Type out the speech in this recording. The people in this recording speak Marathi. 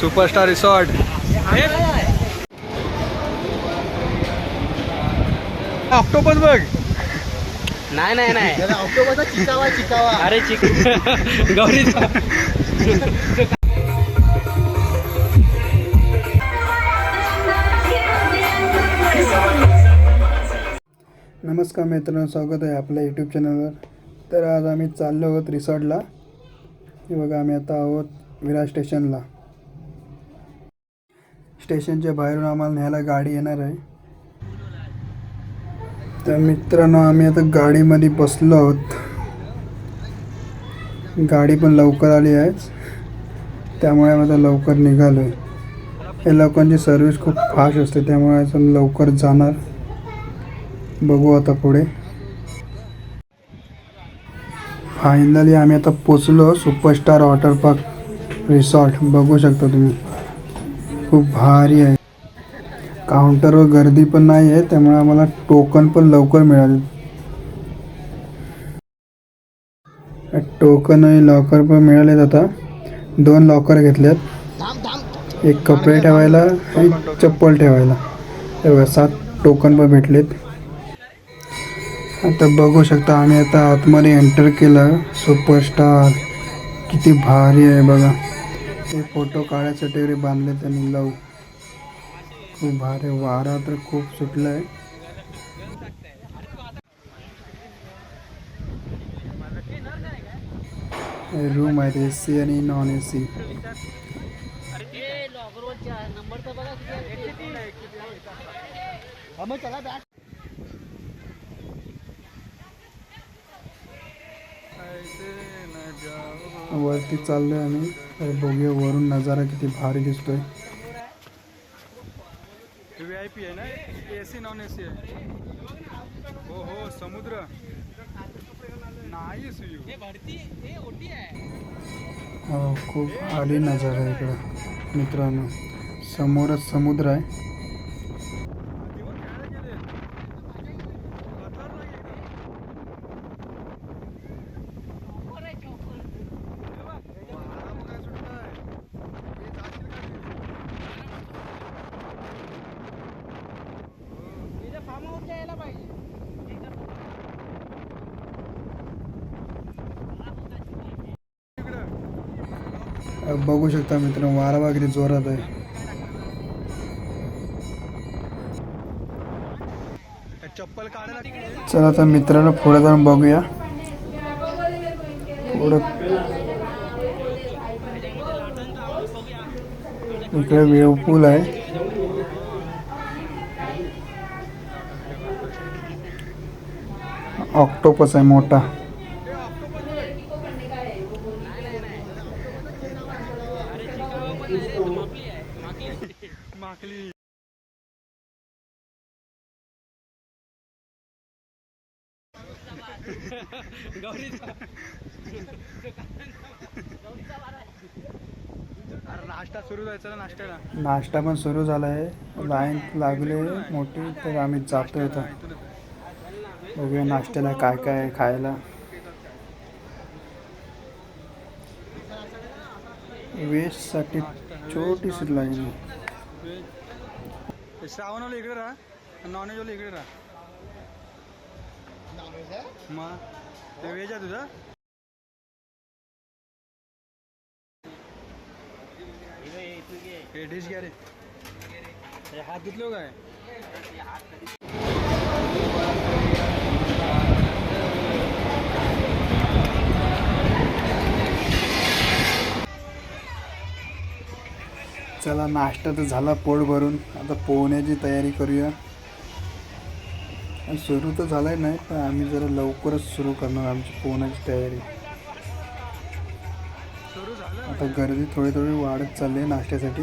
Superstar resort. ऑक्टोपस बघ. नाही नाही नाही. ऑक्टोबरचा चिकावा चिकावा. अरे चिक गौरी नमस्कार मित्रांनो स्वागत आहे आपल्या यूट्यूब चॅनलवर तर आज आम्ही चाललो आहोत रिसॉर्टला. हे बघा आम्ही आता आहोत विरार स्टेशनला. स्टेशनच्या बाहेरून आम्हाला न्यायला गाडी येणार आहे. तर मित्रांनो आम्ही आता गाडीमध्ये बसलो आहोत. गाडी पण लवकर आली आहे. त्यामुळे आता लवकर निघालो आहे या लोकांची सर्विस खूप फास्ट असते त्यामुळे आपण लवकर जाणार. बघू आता पुढे. फायनली आम्ही आता पोचलो सुपरस्टार वॉटर पार्क रिसॉर्ट बघू शकता तुम्ही. खूप भारी आहे. काउंटरवर गर्दी पण नाही आहे त्यामुळे आम्हाला टोकन पण लवकर मिळाले. टोकन आणि लॉकर पण मिळालेत आता. दोन लॉकर घेतल्यात. एक कपडे ठेवायला आणि चप्पल ठेवायला. तेव्हा सात टोकन पण भेटलेत. आता बघू शकता आम्ही आता आतमध्ये एंटर केलं. सुपरस्टार किती भारी आहे बघा. हे फोटो काढायसाठी वगैरे बांधले त्यांनी. लव. खूप भारी. वारा तर खूप सुटला आहे रूम आहेत ए सी आणि नॉन ए सी वरती चाललोय आम्ही. तर बघूया वरून नजारा किती भारी दिसतोय. व्ही आय पी आहे ना? A C non A C आहे. हो हो समुद्र. नाही सुयू हो खूप भारी नजारा आहे इकडं मित्रांनो. समोरच समुद्र आहे. बघू शकता मित्रांनो वारा वगैरे जोरात आहे. चला आता मित्रांनो पुढे जाऊन बघूया. पुढं. इकडे वेव पूल आहे. ऑक्टोपस आहे मोठा. अरे नाश्ता सुरू जायचा ना नाश्त्याला. नाश्ता पण सुरू झाला आहे लाईन लागले मोठी तर आम्ही जातोय आता बघूया नाश्त्याला काय काय आहे खायला. वेस्टसाठी छोटीशी लाईन आहे. ते श्रावणवाला इकडे राहा नॉनव्हेजवाला इकडे राहा. मग ते व्हेज आहे तुझं? हे डिश घ्या रे. हे हात घेतलो हो काय? चला नाश्ता तर झाला पोट भरून. आता पोहण्याची तयारी करूया. सुरू तर झालाय नाही पण आम्ही जरा लवकरच सुरू करणार आमची पोहण्याची तयारी. झालं? आता गर्दी थोडी थोडी वाढत चालली आहे नाश्त्यासाठी.